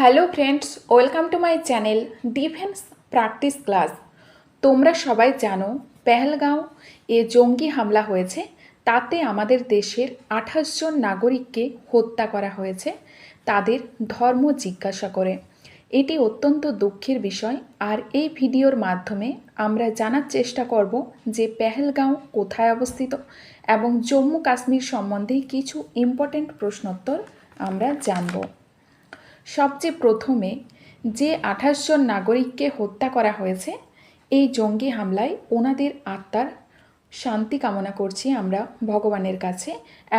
Hello friends, welcome to my channel defence practice class. তোমরা সবাই জানো, পেহেলগাঁও এ জঙ্গি হামলা হয়েছে। তাতে আমাদের দেশের আঠাশ জন নাগরিককে হত্যা করা হয়েছে, তাদের ধর্ম জিজ্ঞাসা করে। এটি অত্যন্ত দুঃখের বিষয়। আর এই ভিডিওর মাধ্যমে আমরা জানার চেষ্টা করব যে পেহেলগাঁও কোথায় অবস্থিত এবং জম্মু কাশ্মীর সম্বন্ধে কিছু ইম্পর্ট্যান্ট প্রশ্নোত্তর আমরা জানব। সবচেয়ে প্রথমে যে আঠাশ জন নাগরিককে হত্যা করা হয়েছে, এই জঙ্গি হামলায় ওনাদের আত্মার শান্তি কামনা করছি আমরা ভগবানের কাছে।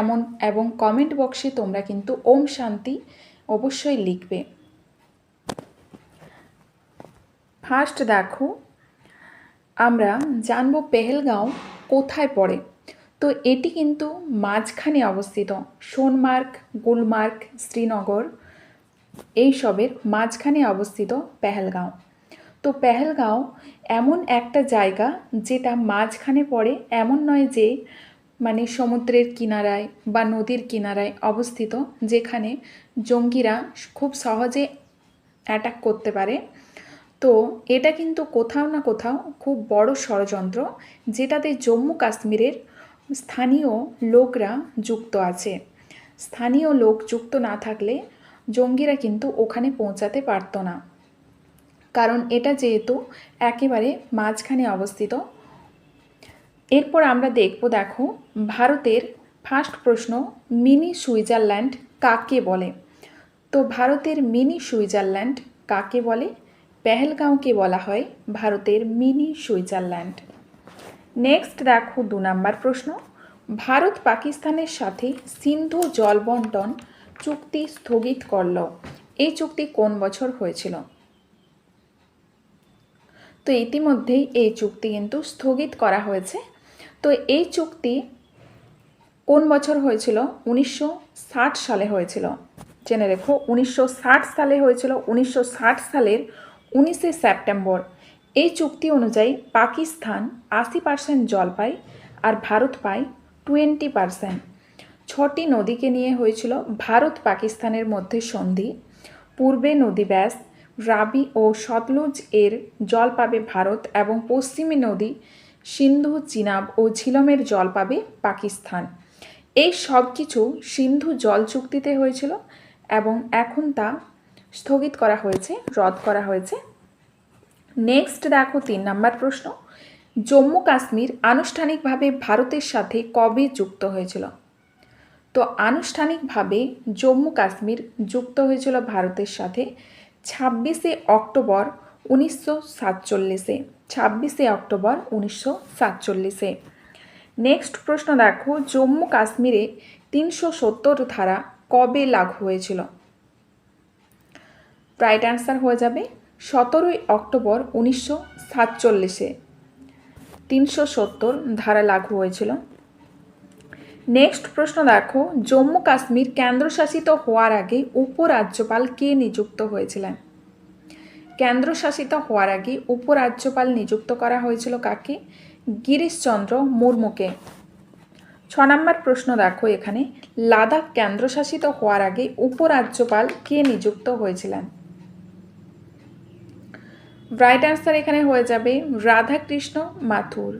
এমন, এবং কমেন্ট বক্সে তোমরা কিন্তু ওম শান্তি অবশ্যই লিখবে। ফার্স্ট দেখো, আমরা জানব পেহেলগাঁও কোথায় পড়ে। তো এটি কিন্তু মাঝখানে অবস্থিত, সোনমার্গ, গুলমার্গ, শ্রীনগর। এইসবের মাঝখানে অবস্থিত পেহেলগাঁও। তো পেহেলগাঁও এমন একটা জায়গা যেটা মাঝখানে পড়ে, এমন নয় যে মানে সমুদ্রের কিনারায় বা নদীর কিনারায় অবস্থিত, যেখানে জঙ্গিরা খুব সহজে অ্যাটাক করতে পারে। তো এটা কিন্তু কোথাও না কোথাও খুব বড় ষড়যন্ত্র, যেটাতে জম্মু কাশ্মীরের স্থানীয় লোকরা যুক্ত আছে। স্থানীয় লোক যুক্ত না থাকলে জঙ্গিরা কিন্তু ওখানে পৌঁছাতে পারতো না। কারণ এটা যেহেতু একেবারে মাঝখানে অবস্থিত। এরপর আমরা দেখব, দেখো, ভারতের ফার্স্ট প্রশ্ন, মিনি সুইজারল্যান্ড কাকে বলে? তো ভারতের মিনি সুইজারল্যান্ড কাকে বলে? পেহেলগাঁওকে বলা হয় ভারতের মিনি সুইজারল্যান্ড। নেক্সট দেখো দু নম্বর প্রশ্ন, ভারত পাকিস্তানের সাথে সিন্ধু জল বন্টন চুক্তি স্থগিত করল। এই চুক্তি কোন বছর হয়েছিল? তো ইতিমধ্যেই এই চুক্তি কিন্তু স্থগিত করা হয়েছে। তো এই চুক্তি কোন বছর হয়েছিল? উনিশশো ষাট সালে হয়েছিল। জেনে রেখো, উনিশশো ষাট সালে হয়েছিল, উনিশশো ষাট সালের উনিশে সেপ্টেম্বর। এই চুক্তি অনুযায়ী পাকিস্তান আশি পার্সেন্ট জল পায় আর ভারত পায় টোয়েন্টি পার্সেন্ট। ছটি নদীকে নিয়ে হয়েছিল ভারত পাকিস্তানের মধ্যে সন্ধি, পূর্বে নদী ব্যাস, রাবি ও সতলুজ এর জল পাবে ভারত এবং পশ্চিমী নদী সিন্ধু, চিনাব ও ঝিলমের জল পাবে পাকিস্তান। এই সব কিছু সিন্ধু জল চুক্তিতে হয়েছিল এবং এখন তা স্থগিত করা হয়েছে, রদ করা হয়েছে। নেক্সট দেখো তিন নম্বর প্রশ্ন। জম্মু কাশ্মীর আনুষ্ঠানিকভাবে ভারতের সাথে কবে যুক্ত হয়েছিল? তো আনুষ্ঠানিকভাবে জম্মু কাশ্মীর যুক্ত হয়েছিল ভারতের সাথে ছাব্বিশে অক্টোবর উনিশশো সাতচল্লিশে। ছাব্বিশে অক্টোবর উনিশশো সাতচল্লিশে। নেক্সট প্রশ্ন দেখো, জম্মু কাশ্মীরে তিনশো সত্তর ধারা কবে লাগু হয়েছিল? রাইট অ্যান্সার হয়ে যাবে, সতেরোই অক্টোবর উনিশশো সাতচল্লিশে। তিনশো সত্তর ধারা লাগু হয়েছিল। নেক্সট প্রশ্ন দেখো, জম্মু কাশ্মীর কেন্দ্রশাসিত হওয়ার আগে উপরাজ্যপাল কে নিযুক্ত হয়েছিলেন? কেন্দ্রশাসিত হওয়ার আগে উপরাজ্যপাল নিযুক্ত করা হয়েছিল কাকে? গিরিশচন্দ্র মুর্মুকে। ছ নম্বর প্রশ্ন দেখো এখানে, লাদাখ কেন্দ্রশাসিত হওয়ার আগে উপরাজ্যপাল কে নিযুক্ত হয়েছিলেন? রাইট অ্যান্সার এখানে হয়ে যাবে রাধাকৃষ্ণ মাথুর।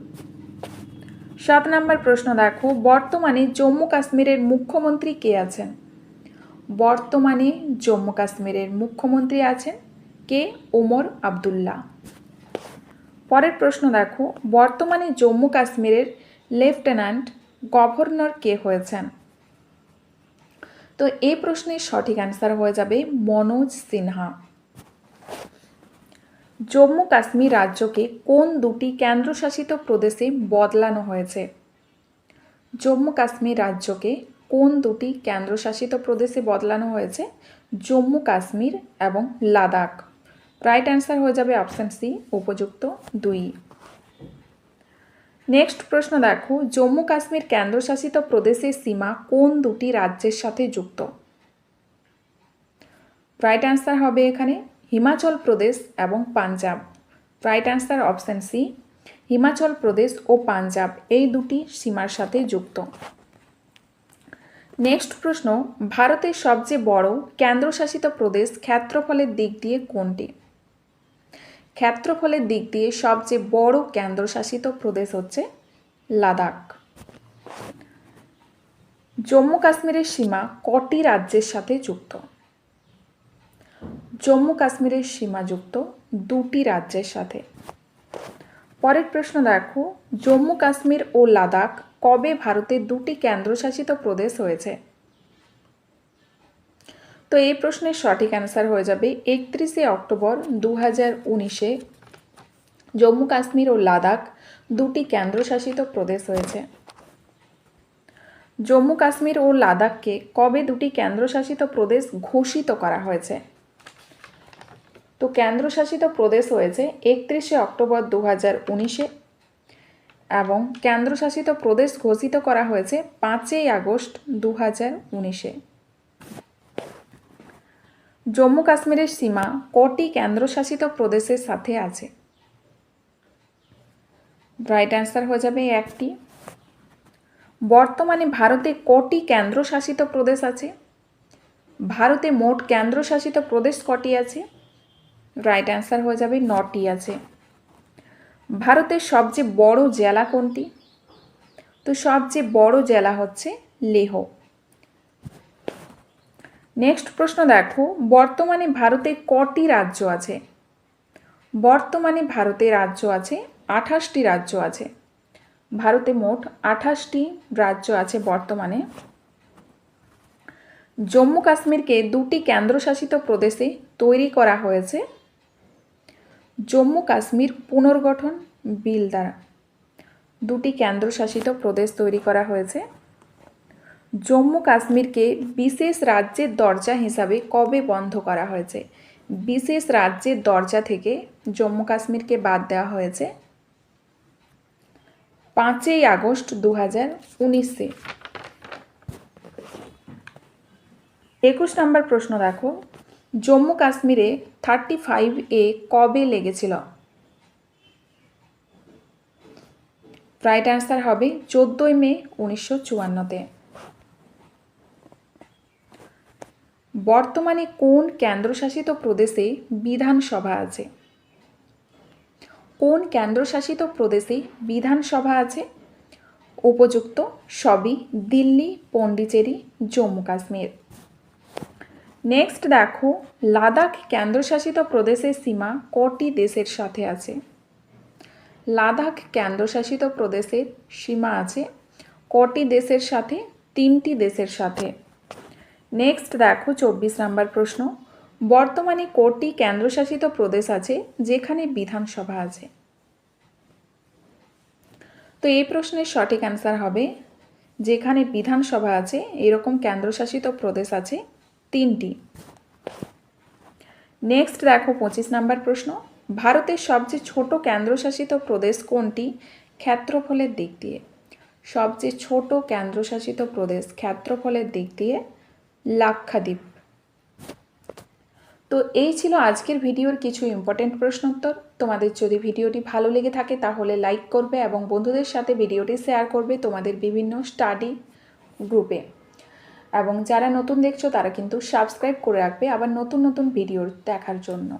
সাত নম্বর প্রশ্ন দেখো, বর্তমানে জম্মু কাশ্মীরের মুখ্যমন্ত্রী কে আছেন? বর্তমানে জম্মু কাশ্মীরের মুখ্যমন্ত্রী আছেন কে? ওমর আবদুল্লাহ। পরের প্রশ্ন দেখো, বর্তমানে জম্মু কাশ্মীরের লেফটেন্যান্ট গভর্নর কে হয়েছেন? তো এই প্রশ্নের সঠিক অ্যান্সার হয়ে যাবে মনোজ সিনহা। জম্মু কাশ্মীর রাজ্যকে কোন দুটি কেন্দ্রশাসিত প্রদেশে বদলানো হয়েছে? জম্মু কাশ্মীর রাজ্যকে কোন দুটি কেন্দ্রশাসিত প্রদেশে বদলানো হয়েছে? জম্মু কাশ্মীর এবং লাদাখ। রাইট অ্যান্সার হয়ে যাবে অপশান সি, উপযুক্ত দুই। নেক্সট প্রশ্ন দেখো, জম্মু কাশ্মীর কেন্দ্রশাসিত প্রদেশের সীমা কোন দুটি রাজ্যের সাথে যুক্ত? রাইট অ্যান্সার হবে এখানে হিমাচল প্রদেশ এবং Punjab. Right answer option C Himachal Pradesh ও পাঞ্জাব এই দুটি সীমার সাথে যুক্ত। নেক্সট প্রশ্ন, ভারতের সবচেয়ে বড় কেন্দ্রশাসিত প্রদেশ ক্ষেত্রফলের দিক দিয়ে কোনটি? ক্ষেত্রফলের দিক দিয়ে সবচেয়ে বড় কেন্দ্রশাসিত প্রদেশ হচ্ছে লাদাখ। জম্মু কাশ্মীরের সীমা কটি রাজ্যের সাথে যুক্ত? জম্মু কাশ্মীরের সীমা যুক্ত দুটি রাজ্যের সাথে। পরের প্রশ্ন দেখো, জম্মু কাশ্মীর ও লাদাখ কবে ভারতের দুটি কেন্দ্রশাসিত প্রদেশ হয়েছে? তো এই প্রশ্নের সঠিক অ্যান্সার হয়ে যাবে একত্রিশে অক্টোবর দু হাজার উনিশে। জম্মু কাশ্মীর ও লাদাখ দুটি কেন্দ্রশাসিত প্রদেশ হয়েছে। জম্মু কাশ্মীর ও লাদাখকে কবে দুটি কেন্দ্রশাসিত প্রদেশ ঘোষিত করা হয়েছে? তো কেন্দ্রশাসিত প্রদেশ হয়েছে একত্রিশে অক্টোবর দু হাজার উনিশে এবং কেন্দ্রশাসিত প্রদেশ ঘোষিত করা হয়েছে পাঁচই আগস্ট দু হাজার উনিশে। জম্মু কাশ্মীরের সীমা কটি কেন্দ্রশাসিত প্রদেশের সাথে আছে? রাইট অ্যান্সার হয়ে যাবে একটি। বর্তমানে ভারতে কটি কেন্দ্রশাসিত প্রদেশ আছে? ভারতে মোট কেন্দ্রশাসিত প্রদেশ কটি আছে? রাইট অ্যান্সার হয়ে যাবে নটি আছে। ভারতের সবচেয়ে বড় জেলা কোনটি? তো সবচেয়ে বড় জেলা হচ্ছে লেহ। নেক্সট প্রশ্ন দেখো, বর্তমানে ভারতে কটি রাজ্য আছে? বর্তমানে ভারতে রাজ্য আছে, আঠাশটি রাজ্য আছে। ভারতে মোট আঠাশটি রাজ্য আছে বর্তমানে। জম্মু কাশ্মীরকে দুটি কেন্দ্রশাসিত প্রদেশে তৈরি করা হয়েছে। জম্মু কাশ্মীর পুনর্গঠন বিল দ্বারা। দুটি কেন্দ্রশাসিত প্রদেশ তৈরি করা হয়েছে। জম্মু কাশ্মীরকে বিশেষ রাজ্যের দরজা হিসাবে কবে বন্ধ করা হয়েছে? বিশেষ রাজ্যের দরজা থেকে জম্মু কাশ্মীরকে বাদ দেওয়া হয়েছে পাঁচই আগস্ট দু হাজার উনিশে। একুশ নম্বর প্রশ্ন দেখো জম্মু কাশ্মীরে থার্টি ফাইভ এ কবে লেগেছিল? রাইট অ্যান্সার হবে চোদ্দোই মে উনিশশো চুয়ান্নতে। বর্তমানে কোন কেন্দ্রশাসিত প্রদেশে বিধানসভা আছে? কোন কেন্দ্রশাসিত প্রদেশে বিধানসভা আছে? উপযুক্ত সবই দিল্লি, পন্ডিচেরি, জম্মু কাশ্মীর। নেক্সট দেখো, লাদাখ কেন্দ্রশাসিত প্রদেশের সীমা কটি দেশের সাথে আছে? লাদাখ কেন্দ্রশাসিত প্রদেশের সীমা আছে কটি দেশের সাথে? তিনটি দেশের সাথে। নেক্সট দেখো, চব্বিশ নাম্বার প্রশ্ন। বর্তমানে কটি কেন্দ্রশাসিত প্রদেশ আছে যেখানে বিধানসভা আছে? তো এই প্রশ্নের সঠিক অ্যান্সার হবে, যেখানে বিধানসভা আছে, এরকম কেন্দ্রশাসিত প্রদেশ আছে তিনটি। নেক্সট দেখো পঁচিশ নাম্বার প্রশ্ন। ভারতের সবচেয়ে ছোট কেন্দ্রশাসিত প্রদেশ কোনটি? ক্ষেত্রফলের দিক দিয়ে। সবচেয়ে ছোট কেন্দ্রশাসিত প্রদেশ ক্ষেত্রফলের দিক দিয়ে লাক্ষাদ্বীপ। তো এই ছিল আজকের ভিডিওর কিছু ইম্পর্টেন্ট প্রশ্নোত্তর। তোমাদের যদি ভিডিওটি ভালো লেগে থাকে তাহলে লাইক করবে এবং বন্ধুদের সাথে ভিডিওটি শেয়ার করবে তোমাদের বিভিন্ন স্টাডি গ্রুপে এবং যারা নতুন দেখছ তারা কিন্তু সাবস্ক্রাইব করে রাখবে আবার নতুন নতুন ভিডিও দেখার জন্য।